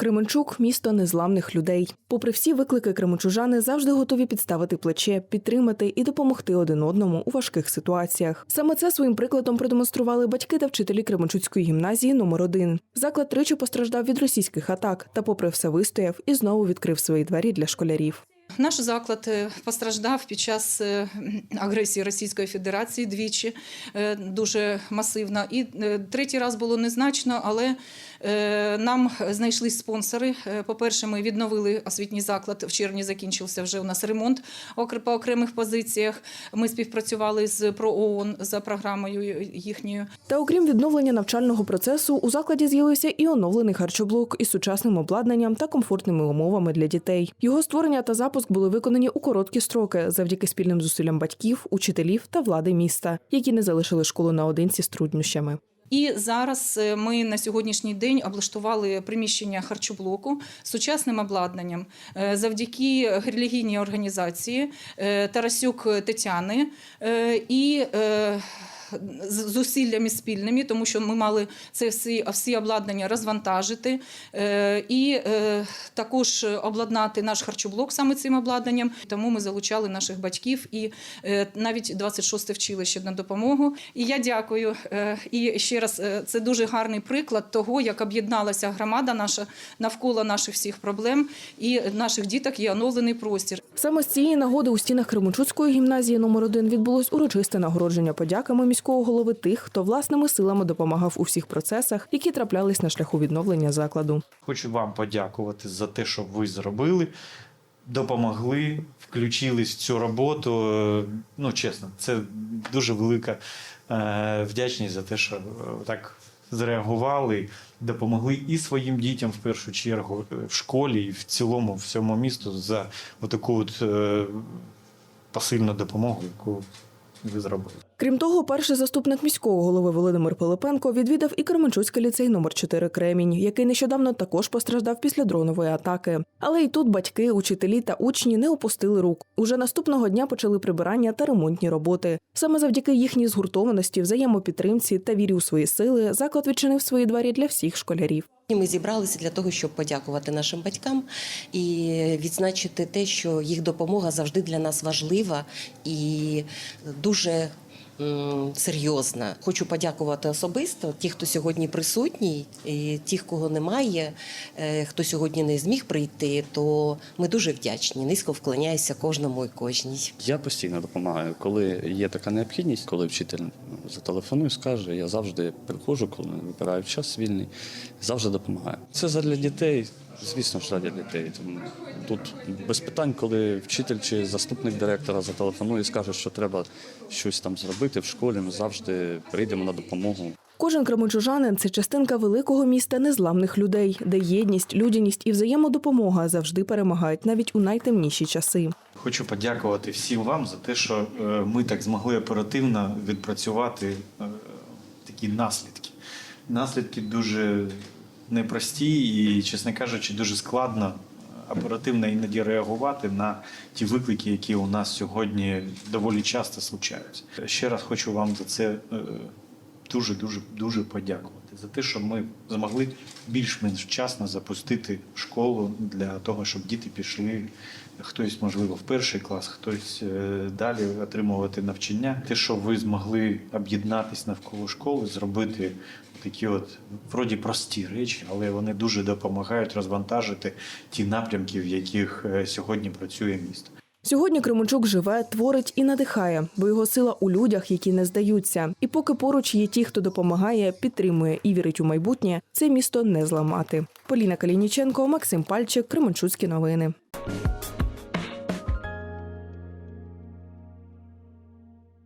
Кременчук місто незламних людей. Попри всі виклики, кременчужани завжди готові підставити плече, підтримати і допомогти один одному у важких ситуаціях. Саме це своїм прикладом продемонстрували батьки та вчителі Кременчуцької гімназії номер 1 Заклад тричі постраждав від російських атак та, попри все, вистояв і знову відкрив свої двері для школярів. Наш заклад е, постраждав під час е, агресії Російської Федерації двічі е, дуже масивно. І третій раз було незначно, але нам знайшлись спонсори. По-перше, ми відновили освітній заклад. В червні закінчився вже у нас ремонт по окремих позиціях. Ми співпрацювали з ПРООН за програмою їхньою. Та окрім відновлення навчального процесу, у закладі з'явився і оновлений харчоблок із сучасним обладнанням та комфортними умовами для дітей. Його створення та запуск були виконані у короткі строки завдяки спільним зусиллям батьків, учителів та влади міста, які не залишили школу наодинці з труднощами. І зараз е, ми на сьогоднішній день облаштували приміщення харчоблоку з сучасним обладнанням Е, завдяки релігійній організації е, Тарасюк Тетяни і зусиллями спільними, тому що ми мали це всі, всі обладнання розвантажити е, і е, також обладнати наш харчоблок саме цим обладнанням. Тому ми залучали наших батьків і е, навіть 26 вчилище на допомогу. І я дякую. І ще раз це дуже гарний приклад того, як об'єдналася громада наша навколо наших всіх проблем і наших діток є оновлений простір. Саме з цієї нагоди у стінах Кременчуцької гімназії номер 1 відбулось урочисте нагородження подяками міського голови тих, хто власними силами допомагав у всіх процесах, які траплялись на шляху відновлення закладу. Хочу вам подякувати за те, що ви зробили, допомогли, включились в цю роботу. Ну, чесно, це дуже велика е, вдячність за те, що е, так зреагували, допомогли і своїм дітям в першу чергу е, в школі, і в цілому всьому місту за таку от посильну допомогу, яку ви зробили. Крім того, перший заступник міського голови Володимир Пилипенко відвідав і Кременчуцький ліцей номер 4 Кремінь, який нещодавно також постраждав після дронової атаки. Але й тут батьки, учителі та учні не опустили рук. Уже наступного дня почали прибирання та ремонтні роботи. Саме завдяки їхній згуртованості, взаємопідтримці та вірі у свої сили заклад відчинив свої двері для всіх школярів. Ми зібралися для того, щоб подякувати нашим батькам і відзначити те, що їх допомога завжди для нас важлива і дуже серйозна. Хочу подякувати особисто ті, хто сьогодні присутній, і тих, кого немає, е, хто сьогодні не зміг прийти, то ми дуже вдячні. Низько вклоняюся кожному і кожній. Я постійно допомагаю. Коли є така необхідність, коли вчитель зателефонує, скаже, я завжди приходжу, коли вибираю час вільний, завжди допомагаю. Це задля дітей, звісно ж, задля дітей. Тому тут без питань, коли вчитель чи заступник директора зателефонує і скаже, що треба щось там зробити в школі, ми завжди прийдемо на допомогу. Кожен кременчужанин – це частинка великого міста незламних людей, де єдність, людяність і взаємодопомога завжди перемагають навіть у найтемніші часи. Хочу подякувати всім вам за те, що е, ми так змогли оперативно відпрацювати е, такі наслідки. Наслідки дуже непрості і, чесно кажучи, дуже складно е, оперативно іноді реагувати на ті виклики, які у нас сьогодні доволі часто случаються. Ще раз хочу вам за це е, дуже дуже дуже подякувати за те, що ми змогли більш-менш вчасно запустити школу для того, щоб діти пішли. Хтось, можливо, в перший клас, хтось е, далі отримувати навчання. Те, що ви змогли об'єднатись навколо школи, зробити такі от вроді прості речі, але вони дуже допомагають розвантажити ті напрямки, в яких е, сьогодні працює місто. Сьогодні Кременчук живе, творить і надихає, бо його сила у людях, які не здаються. І поки поруч є ті, хто допомагає, підтримує і вірить у майбутнє, це місто не зламати. Поліна Калініченко, Максим Пальчик, Кременчуцькі новини.